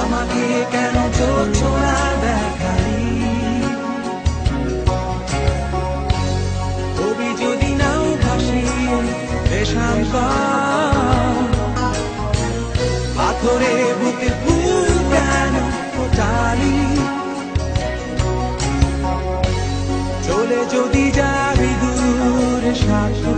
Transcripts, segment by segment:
আমাকে কেন চোখ ছোড়া দেখালি? যদি নাও ভাসি রেশাম পাথরে বুকে ফুল কেন ফোটালি। চলে যদি যাবি দূরে সাথ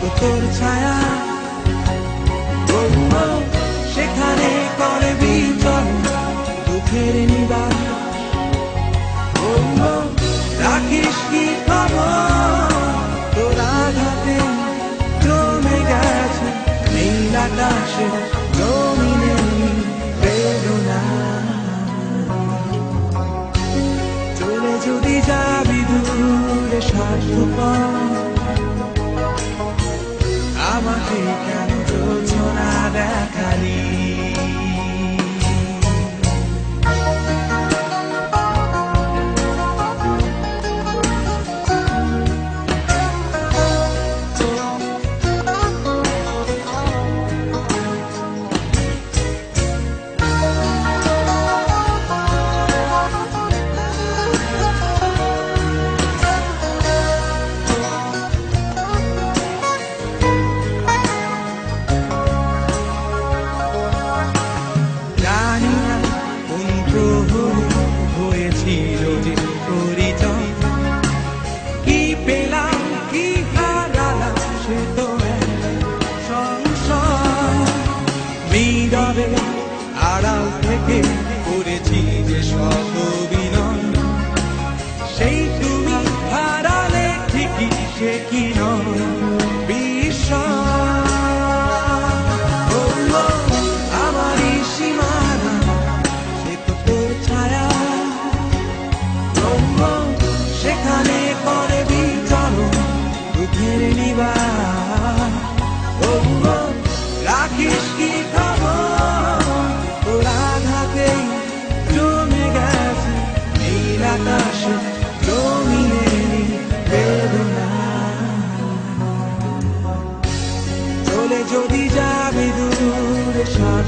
তোর ছায়া। বৌমা, সেখানে করে বিচরণ দুঃখের নিবার রাখিস কি খবর? তোর আঘাতে জমে গেছে, নীল আকাশে জমিনে বেদনা। চলে যদি যাবি দূরে স্বার্থপর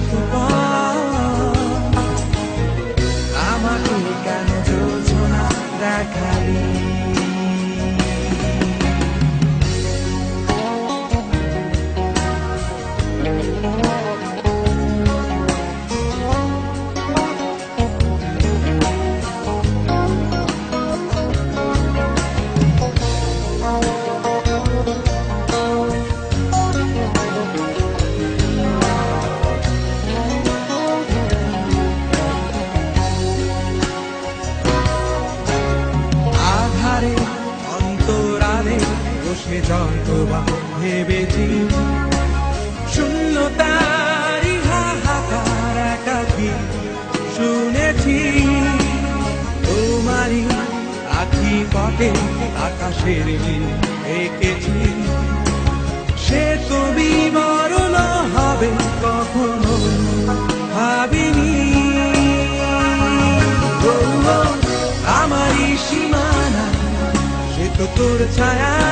দূরে স্বার্থপর বসে যন্ত্রবা ভেবেছি শূন্যতারি হাহাকার একাকি শুনেছি। তোমারই আখি পটে আকাশের এঁকেছি। সে তো বিবরণ হবে কখনো ভাবিনি। আমারই সীমানা, সে তো তোর ছায়া